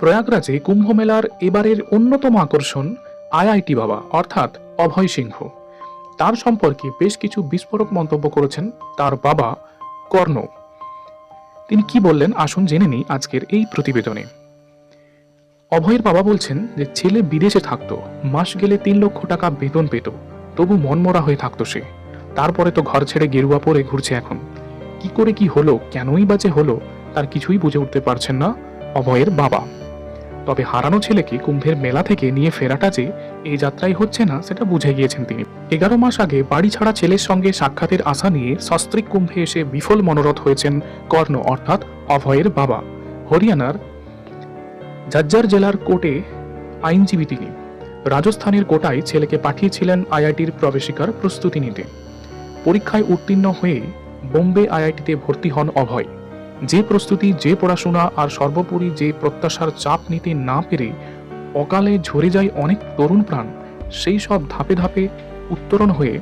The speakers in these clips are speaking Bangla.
প্রয়াগরাজে কুম্ভ মেলার এবারের অন্যতম আকর্ষণ আইআইটি বাবা, অর্থাৎ অভয় সিংহ। তার সম্পর্কে বেশ কিছু বিস্ফোরক মন্তব্য করেছেন তার বাবা কর্ণ। তিনি কি বললেন আসুন জেনে নিই আজকের এই প্রতিবেদনে। অভয়ের বাবা বলছেন যে, ছেলে বিদেশে থাকতো, মাস গেলে তিন লক্ষ টাকা বেতন পেত, তবু মনমরা হয়ে থাকতো সে। তারপরে তো ঘর ছেড়ে গেরুয়া পরে ঘুরছে এখন। কি করে কি হলো, কেনই বাজে হলো, তার কিছুই বুঝে উঠতে পারছেন না অভয়ের বাবা। তবে হারানো ছেলেকে কুম্ভের মেলা থেকে নিয়ে ফেরাটা যে এই যাত্রাই হচ্ছে না, সেটা বুঝে গিয়েছেন তিনি। এগারো মাস আগে বাড়ি ছাড়া ছেলের সঙ্গে সাক্ষাতের আশা নিয়ে সস্ত্রিক কুম্ভে এসে বিফল মনোরথ হয়েছেন কর্ণ, অর্থাৎ অভয়ের বাবা। হরিয়ানার ঝজ্জার জেলার কোর্টে আইনজীবী তিনি। রাজস্থানের কোটায় ছেলেকে পাঠিয়েছিলেন আইআইটির প্রবেশিকার প্রস্তুতি নিতে। পরীক্ষায় উত্তীর্ণ হয়ে বোম্বে আইআইটিতে ভর্তি হন অভয়। যে প্রস্তুতি, যে পড়াশোনা আর সর্বোপরি যে প্রত্যাশার চাপ নিতে না পেরে অকালে ঝরে যায় অনেক তরুণ প্রাণ, সেই সব ধাপে ধাপে উত্তরণ হয়ে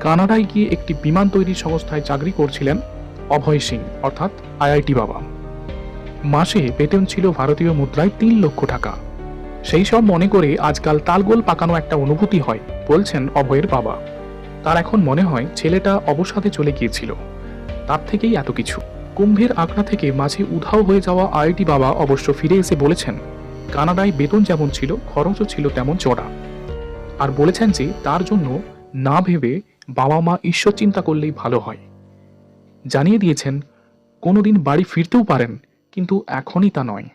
কানাডায় গিয়ে একটি বিমান তৈরি সংস্থায় চাকরি করছিলেন অভয় সিং, অর্থাৎ আইআইটি বাবা। মাসে বেতন ছিল ভারতীয় মুদ্রায় তিন লক্ষ টাকা। সেই সব মনে করে আজকাল তালগোল পাকানো একটা অনুভূতি হয়, বলছেন অভয়ের বাবা। তার এখন মনে হয় ছেলেটা অবসাদে চলে গিয়েছিল। তার থেকেই এত কিছু। কুম্ভের আঁকড়া থেকে মাঝে উধাও হয়ে যাওয়া আইটি বাবা অবশ্য ফিরে এসে বলেছেন, কানাডায় বেতন যেমন ছিল, খরচও ছিল তেমন চড়া আর বলেছেন যে, তার জন্য না ভেবে বাবা মা ঈশ্বর চিন্তা করলেই ভালো হয়। জানিয়ে দিয়েছেন, কোনোদিন বাড়ি ফিরতেও পারেন, কিন্তু এখনই তা নয়।